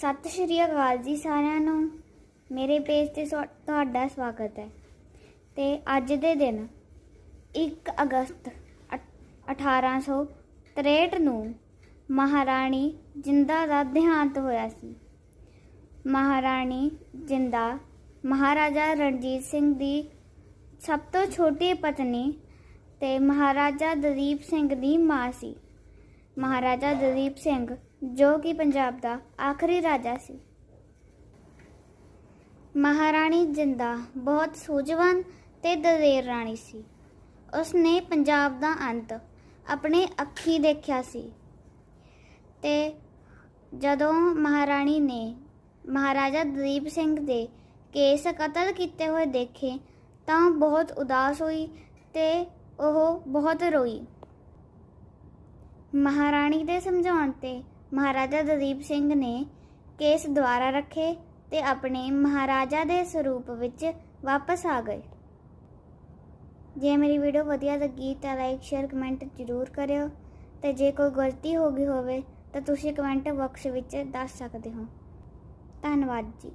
ਸਤਿ ਸ਼੍ਰੀ ਅਕਾਲ ਜੀ ਸਾਰਿਆਂ ਨੂੰ। ਮੇਰੇ ਪੇਜ ਤੇ ਸਵਾ- ਤੁਹਾਡਾ ਸਵਾਗਤ ਹੈ। ਤੇ ਅੱਜ ਦੇ ਦਿਨ 1 ਅਗਸਤ ਅਠ- 1863 ਨੂੰ ਮਹਾਰਾਣੀ ਜਿੰਦਾ ਦਾ ਦੇਹਾਂਤ ਹੋਇਆ ਸੀ। ਮਹਾਰਾਣੀ ਜਿੰਦਾ ਮਹਾਰਾਜਾ ਰਣਜੀਤ ਸਿੰਘ ਦੀ ਸਭ ਤੋਂ ਛੋਟੀ ਪਤਨੀ ਤੇ ਮਹਾਰਾਜਾ ਦਲੀਪ ਸਿੰਘ ਦੀ ਮਾਂ ਸੀ। ਮਹਾਰਾਜਾ ਦਲੀਪ ਸਿੰਘ, ਜੋ ਕਿ ਪੰਜਾਬ ਦਾ ਆਖਰੀ ਰਾਜਾ ਸੀ। ਮਹਾਰਾਣੀ ਜਿੰਦਾ ਬਹੁਤ ਸੂਝਵਾਨ ਤੇ ਦਲੇਰ ਰਾਣੀ ਸੀ। ਉਸ ਨੇ ਪੰਜਾਬ ਦਾ ਅੰਤ ਆਪਣੇ ਅੱਖੀ ਦੇਖਿਆ ਸੀ ਤੇ ਜਦੋਂ ਮਹਾਰਾਣੀ ਨੇ ਮਹਾਰਾਜਾ ਦਲੀਪ ਸਿੰਘ ਦੇ ਕੇਸ ਕਤਲ ਕੀਤੇ ਹੋਏ ਦੇਖੇ ਤਾਂ ਬਹੁਤ ਉਦਾਸ ਹੋਈ ਤੇ ਉਹ ਬਹੁਤ ਰੋਈ। ਮਹਾਰਾਣੀ ਦੇ ਸਮਝਾਉਣ ਤੇ ਮਹਾਰਾਜਾ ਦਲੀਪ ਸਿੰਘ ਨੇ ਕੇਸ ਦੁਆਰਾ ਰੱਖੇ ਤੇ ਆਪਣੇ ਮਹਾਰਾਜਾ ਦੇ ਸਰੂਪ ਵਿੱਚ ਵਾਪਸ ਆ ਗਏ। ਜੇ ਮੇਰੀ ਵੀਡੀਓ ਵਧੀਆ ਲੱਗੀ ਤਾਂ ਲਾਈਕ ਸ਼ੇਅਰ ਕਮੈਂਟ ਜ਼ਰੂਰ ਕਰਿਓ ਤੇ ਜੇ ਕੋਈ ਗਲਤੀ ਹੋ ਗਈ ਹੋਵੇ ਤਾਂ ਤੁਸੀਂ ਕਮੈਂਟ ਬਾਕਸ ਵਿੱਚ ਦੱਸ ਸਕਦੇ ਹੋ। ਧੰਨਵਾਦ ਜੀ।